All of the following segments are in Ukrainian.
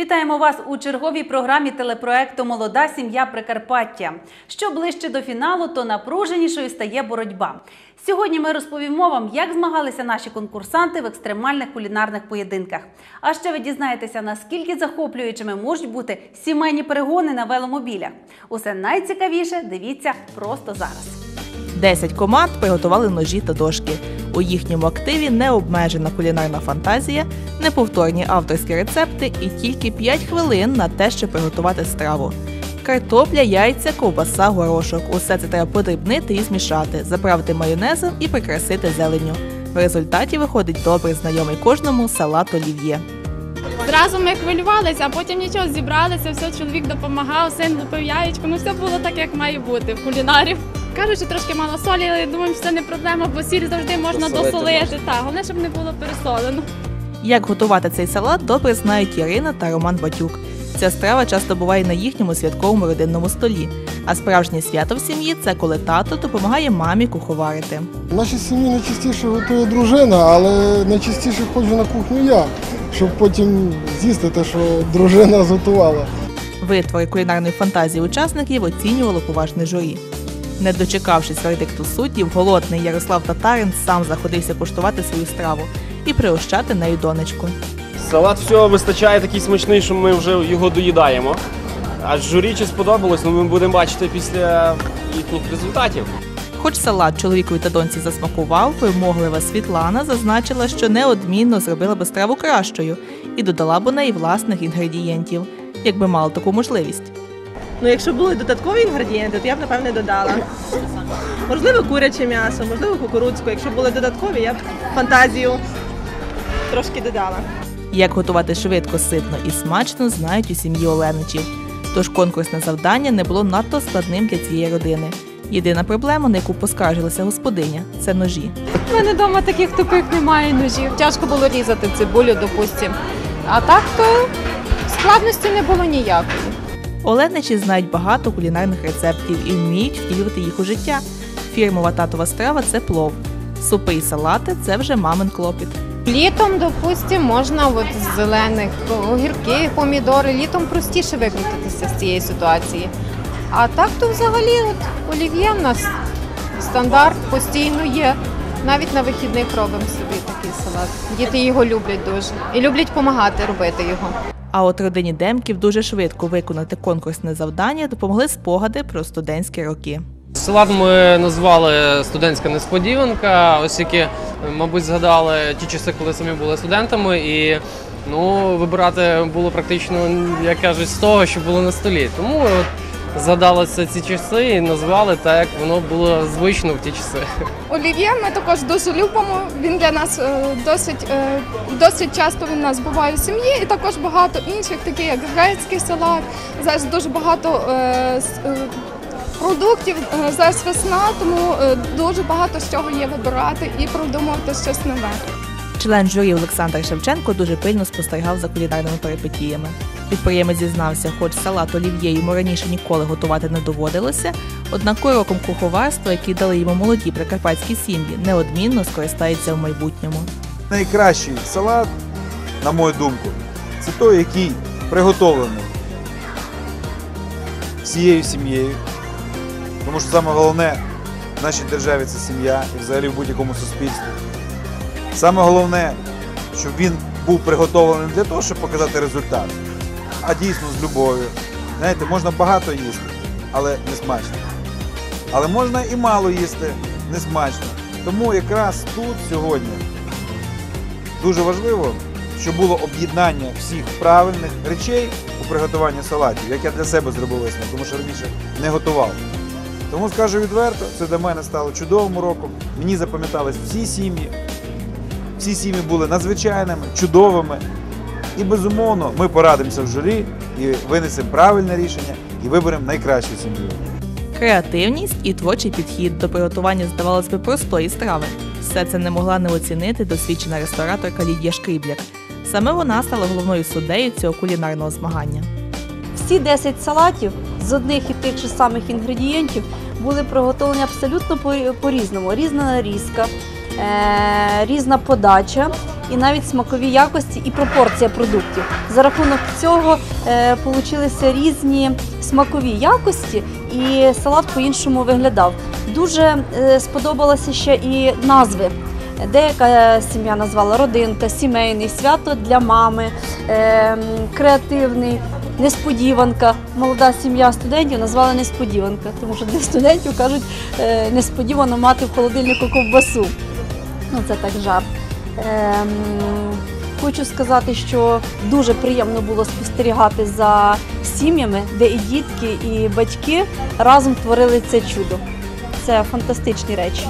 Вітаємо вас у черговій програмі телепроекту Молода сім'я Прикарпаття. Що ближче до фіналу, то напруженішою стає боротьба. Сьогодні ми розповімо вам, як змагалися наші конкурсанти в екстремальних кулінарних поєдинках. А ще ви дізнаєтеся, наскільки захоплюючими можуть бути сімейні перегони на веломобілях. Усе найцікавіше дивіться просто зараз. 10 команд приготували ножі та дошки. У їхньому активі необмежена кулінарна фантазія, неповторні авторські рецепти і тільки 5 хвилин на те, щоб приготувати страву. Картопля, яйця, ковбаса, горошок. Усе це треба подрібнити і змішати, заправити майонезом і прикрасити зеленню. В результаті виходить добре знайомий кожному салат олів'є. Зразу ми хвилювалися, а потім нічого зібралися, все чоловік допомагав, син лупив яєчко. Ну все було так, як має бути в кулінарів. Кажуть, що трошки мало солі, але думаю, що це не проблема, бо сіль завжди можна досолити. можна. Так, головне, щоб не було пересолено. Як готувати цей салат, добре знають Ірина та Роман Батюк. Ця страва часто буває на їхньому святковому родинному столі. А справжнє свято в сім'ї це коли тато допомагає мамі куховарити. В нашій сім'ї найчастіше готує дружина, але найчастіше ходжу на кухню я, щоб потім з'їсти те, що дружина зготувала. Витвори кулінарної фантазії учасників оцінювало поважне журі. Не дочекавшись вердикту суддів, голодний Ярослав Татарин сам заходився куштувати свою страву і пригощати нею донечку. Салат всього вистачає такий смачний, що ми вже його доїдаємо. А журі чи сподобалось, ну ми будемо бачити після їхніх результатів. Хоч салат чоловікові та доньці засмакував, вимоглива Світлана зазначила, що неодмінно зробила би страву кращою і додала б у неї власних інгредієнтів, якби мала таку можливість. Ну, якщо були додаткові інгредієнти, то я б напевне додала. Можливо, куряче м'ясо, можливо, кукурудзьку. Якщо були додаткові, я б фантазію трошки додала. Як готувати швидко, ситно і смачно знають у сім'ї Оленичів. Тож конкурсне завдання не було надто складним для цієї родини. Єдина проблема, на яку поскаржилася господиня, це ножі. У мене вдома таких тупих немає ножів. Тяжко було різати цибулю, допустимо. А так то складності не було ніякої. Оленичі знають багато кулінарних рецептів і вміють втілювати їх у життя. Фірмова татова страва це плов. Супи і салати це вже мамин клопіт. Літом, допустимо, можна от з зелених огірки, помідори. Літом простіше викрутитися з цієї ситуації. А так то взагалі от олів'є в нас стандарт постійно є. Навіть на вихідних робимо собі такий салат. Діти його люблять дуже і люблять допомагати робити його. А от родині Демків дуже швидко виконати конкурсне завдання допомогли спогади про студентські роки. Салат ми назвали студентська несподіванка, оскільки, мабуть, згадали ті часи, коли самі були студентами, і ну, вибирати було практично, як кажуть, з того, що було на столі. Тому от згадалися ці часи і назвали так, як воно було звично в ті часи. Олів'є ми також дуже любимо. Він для нас е, досить, е, досить часто він у нас буває в сім'ї, і також багато інших, такі як грецький салат. Зараз дуже багато е, продуктів. Зараз весна, тому дуже багато з чого є вибирати і продумувати щось нове. Член журі Олександр Шевченко дуже пильно спостерігав за кулінарними перипетіями. Підприємець зізнався, хоч салат олів'є йому раніше ніколи готувати не доводилося, однак уроком куховарства, який дали йому молоді прикарпатські сім'ї, неодмінно скористається в майбутньому. найкращий салат, на мою думку, це той, який приготовлений всією сім'єю. Тому що саме головне в нашій державі це сім'я і взагалі в будь-якому суспільстві. Саме головне, щоб він був приготовлений для того, щоб показати результат, а дійсно з любов'ю. Знаєте, можна багато їсти, але не смачно. Але можна і мало їсти, не смачно. Тому якраз тут сьогодні дуже важливо, щоб було об'єднання всіх правильних речей у приготуванні салатів, як я для себе зробив висновок, тому що раніше не готував. Тому скажу відверто, це для мене стало чудовим уроком. Мені запам'ятались всі сім'ї. Всі сім'ї були надзвичайними, чудовими. І безумовно, ми порадимося в журі і винесемо правильне рішення і виберемо найкращу сім'ю. Креативність і творчий підхід до приготування, здавалось би, простої страви. Все це не могла не оцінити досвідчена рестораторка Лідія Шкрібляк. Саме вона стала головною суддею цього кулінарного змагання. Всі 10 салатів з одних і тих же самих інгредієнтів були приготовлені абсолютно по- по-різному. Різна нарізка, різна подача. і навіть смакові якості і пропорція продуктів. За рахунок цього е, получилися різні смакові якості, і салат по-іншому виглядав. Дуже е, сподобалося ще і назви. Деяка сім'я назвала родинка, сімейний, свято для мами, креативний, несподіванка. Молода сім'я студентів назвала несподіванка, тому що для студентів кажуть е, несподівано мати в холодильнику ковбасу. Ну, це так жарт. Ем, хочу сказати, що дуже приємно було спостерігати за сім'ями, де і дітки, і батьки разом творили це чудо. Це фантастичні речі.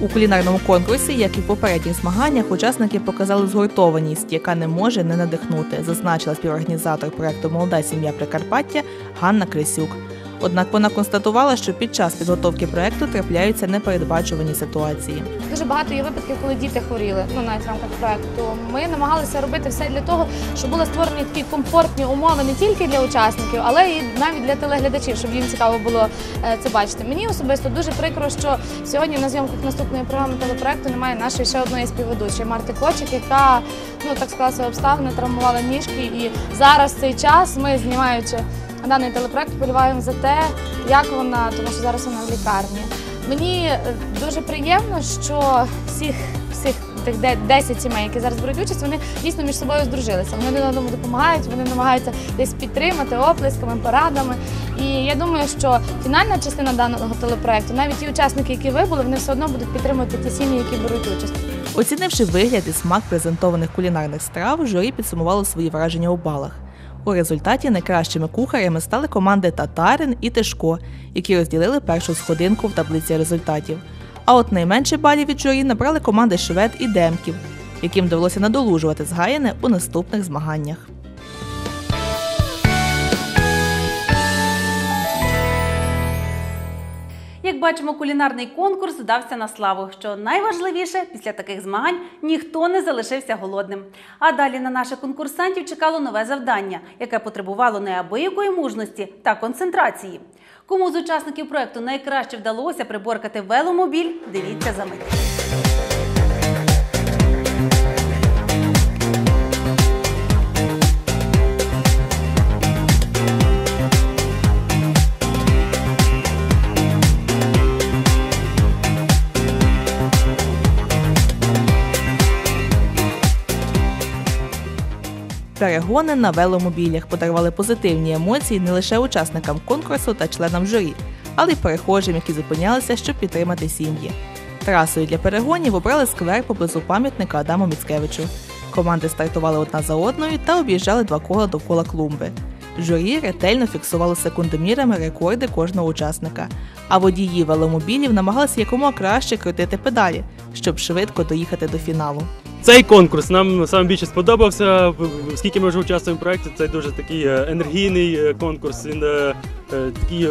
У кулінарному конкурсі, як і в попередніх змаганнях, учасники показали згуртованість, яка не може не надихнути, зазначила співорганізатор проекту Молода сім'я Прикарпаття Ганна Крисюк. Однак вона констатувала, що під час підготовки проекту трапляються непередбачувані ситуації. Дуже багато є випадків, коли діти хворіли, ну навіть в рамках проекту. Ми намагалися робити все для того, щоб були створені такі комфортні умови не тільки для учасників, але і навіть для телеглядачів, щоб їм цікаво було е, це бачити. Мені особисто дуже прикро, що сьогодні на зйомках наступної програми телепроекту немає нашої ще одної співведучої Марти Кочик, яка ну так склалася обставини, травмувала ніжки. І зараз цей час ми знімаючи даний телепроект, вболіваємо за те, як вона, тому що зараз вона в лікарні. Мені е, дуже приємно, що всіх всіх тих де- 10 сімей, які зараз беруть участь, вони дійсно між собою здружилися. Вони один одному допомагають, вони намагаються десь підтримати оплесками, порадами. І я думаю, що фінальна частина даного телепроекту, навіть ті учасники, які вибули, вони все одно будуть підтримувати ті сім'ї, які беруть участь. Оцінивши вигляд і смак презентованих кулінарних страв, журі підсумувало свої враження у балах. У результаті найкращими кухарями стали команди Татарин і Тишко, які розділили першу сходинку в таблиці результатів. А от найменше балів від журі набрали команди Швед і Демків, яким довелося надолужувати згаяне у наступних змаганнях. Як бачимо, кулінарний конкурс вдався на славу. Що найважливіше, після таких змагань ніхто не залишився голодним. А далі на наших конкурсантів чекало нове завдання, яке потребувало неабиякої мужності та концентрації. Кому з учасників проекту найкраще вдалося приборкати веломобіль, дивіться за мить. Перегони на веломобілях подарували позитивні емоції не лише учасникам конкурсу та членам журі, але й перехожим, які зупинялися, щоб підтримати сім'ї. Трасою для перегонів обрали сквер поблизу пам'ятника Адаму Міцкевичу. Команди стартували одна за одною та об'їжджали два кола довкола клумби. Журі ретельно фіксувало секундомірами рекорди кожного учасника, а водії веломобілів намагалися якомога краще крутити педалі, щоб швидко доїхати до фіналу. Цей конкурс нам саме більше сподобався, оскільки ми вже участвуємо в проєкті. Це дуже такий е, енергійний е, конкурс. Він е, такий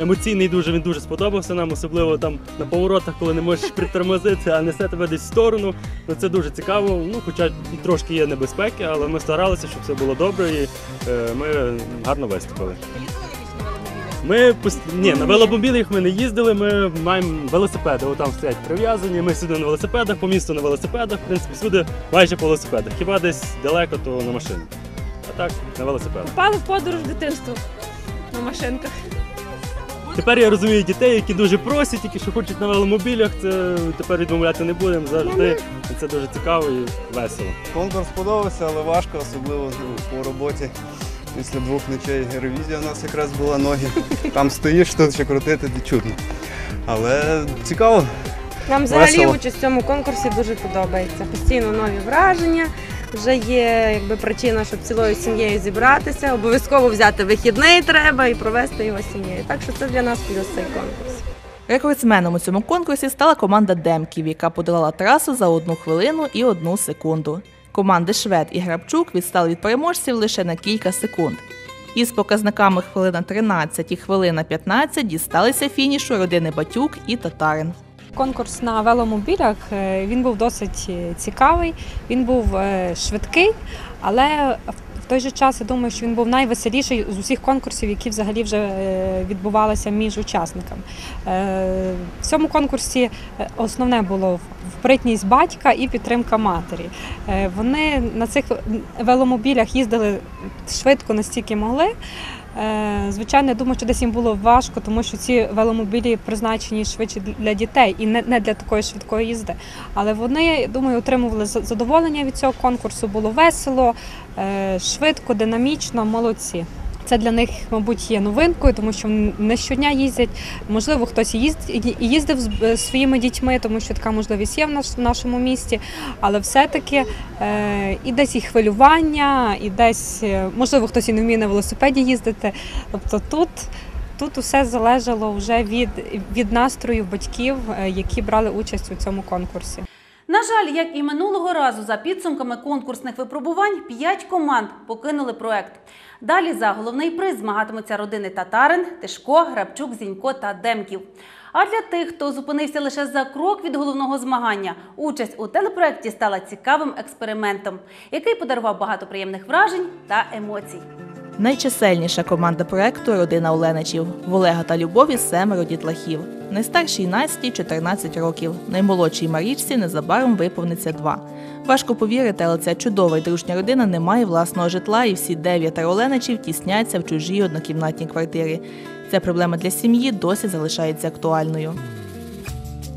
емоційний, дуже він дуже сподобався нам, особливо там на поворотах, коли не можеш притормозити, а несе тебе десь в сторону. Ну це дуже цікаво. Ну, хоча трошки є небезпеки, але ми старалися, щоб все було добре, і ми гарно виступили. Ми пост- ні, на веломобілях ми не їздили, ми маємо велосипеди. Отам стоять прив'язані. Ми сюди на велосипедах, по місту на велосипедах, в принципі, всюди майже по велосипедах. Хіба десь далеко, то на машині. А так, на велосипедах. Попали в подорож дитинства на машинках. Тепер я розумію дітей, які дуже просять, які що хочуть на веломобілях. Це тепер відмовляти не будемо завжди. Це дуже цікаво і весело. Конкурс сподобався, але важко, особливо по роботі. Після двох ночей ревізія у нас якраз була ноги. Там стоїш, тут ще крутити чудно. Але цікаво. Нам взагалі Весело. участь в цьому конкурсі дуже подобається. Постійно нові враження. Вже є якби причина, щоб цілою сім'єю зібратися. Обов'язково взяти вихідний треба і провести його з сім'єю. Так що це для нас плюс цей конкурс. Рекордсменом у цьому конкурсі стала команда Демків, яка подолала трасу за одну хвилину і одну секунду. Команди Швед і Грабчук відстали від переможців лише на кілька секунд. Із показниками хвилина 13 і хвилина 15 дісталися фінішу родини Батюк і Татарин. Конкурс на веломобілях е, він був досить е, цікавий, він був е, швидкий, але в той же час я думаю, що він був найвеселіший з усіх конкурсів, які взагалі вже е, відбувалися між учасниками. Е, В цьому конкурсі е, основне було впритність батька і підтримка матері. Вони на цих веломобілях їздили швидко настільки могли. Е, Звичайно, я думаю, що десь їм було важко, тому що ці веломобілі призначені швидше для дітей і не для такої швидкої їзди. Але вони, я думаю, отримували задоволення від цього конкурсу. Було весело, е, швидко, динамічно, молодці. Це для них, мабуть, є новинкою, тому що не щодня їздять. Можливо, хтось і їздив з е, своїми дітьми, тому що така можливість є в наш- в нашому місті. Але все-таки е, і десь і хвилювання, і десь, е, можливо, хтось і не вміє на велосипеді їздити. Тобто тут, тут усе залежало вже від, від настрою батьків, які брали участь у цьому конкурсі. На жаль, як і минулого разу, за підсумками конкурсних випробувань, п'ять команд покинули проект. Далі за головний приз змагатимуться родини Татарин, Тишко, Грабчук, Зінько та Демків. А для тих, хто зупинився лише за крок від головного змагання, участь у телепроекті стала цікавим експериментом, який подарував багато приємних вражень та емоцій. Найчисельніша команда проекту родина Оленичів. В Олега та Любові семеро дітлахів. Найстаршій Насті 14 років, наймолодшій Марічці незабаром виповниться два. Важко повірити, але ця чудова й дружня родина не має власного житла, і всі дев'ятеро Оленичів тісняться в чужій однокімнатній квартирі. Ця проблема для сім'ї досі залишається актуальною.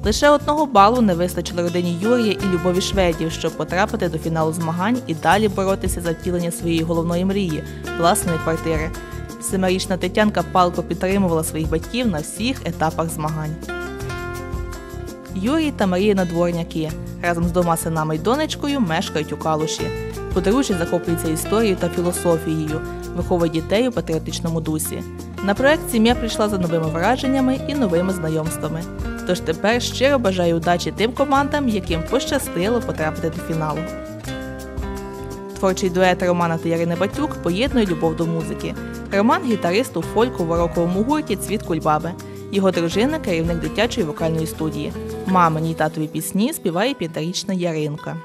Лише одного балу не вистачило родині Юрія і Любові Шведів, щоб потрапити до фіналу змагань і далі боротися за втілення своєї головної мрії власної квартири. Семирічна Тетянка палко підтримувала своїх батьків на всіх етапах змагань. Юрій та Марія Надворняки разом з двома синами й донечкою мешкають у Калуші. Подружжя захоплюється історією та філософією, виховує дітей у патріотичному дусі. На проект сім'я прийшла за новими враженнями і новими знайомствами. Тож тепер щиро бажаю удачі тим командам, яким пощастило потрапити до фіналу. Творчий дует Романа та Ярини Батюк поєднує любов до музики. Роман гітарист у фольку в роковому гурті Цвіт Кульбаби. Його дружина керівник дитячої вокальної студії. Мамині й татові пісні співає п'ятирічна Яринка.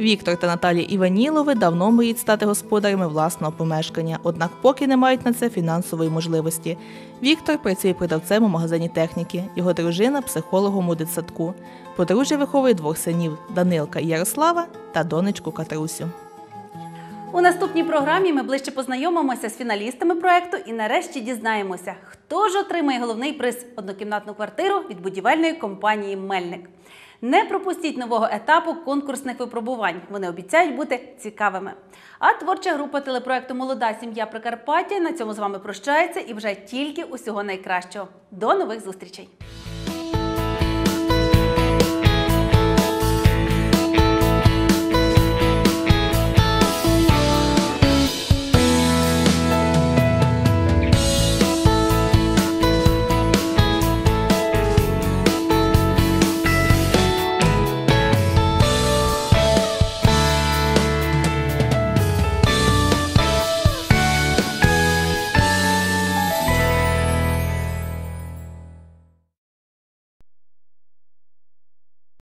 Віктор та Наталія Іванілови давно мріють стати господарями власного помешкання, однак поки не мають на це фінансової можливості. Віктор працює продавцем у магазині техніки, його дружина психологом у дитсадку. Подружжя виховує двох синів Данилка і Ярослава та донечку Катрусю. У наступній програмі ми ближче познайомимося з фіналістами проекту і нарешті дізнаємося, хто ж отримає головний приз однокімнатну квартиру від будівельної компанії Мельник. Не пропустіть нового етапу конкурсних випробувань. Вони обіцяють бути цікавими. А творча група телепроекту Молода сім'я Прикарпаття на цьому з вами прощається і вже тільки усього найкращого. До нових зустрічей!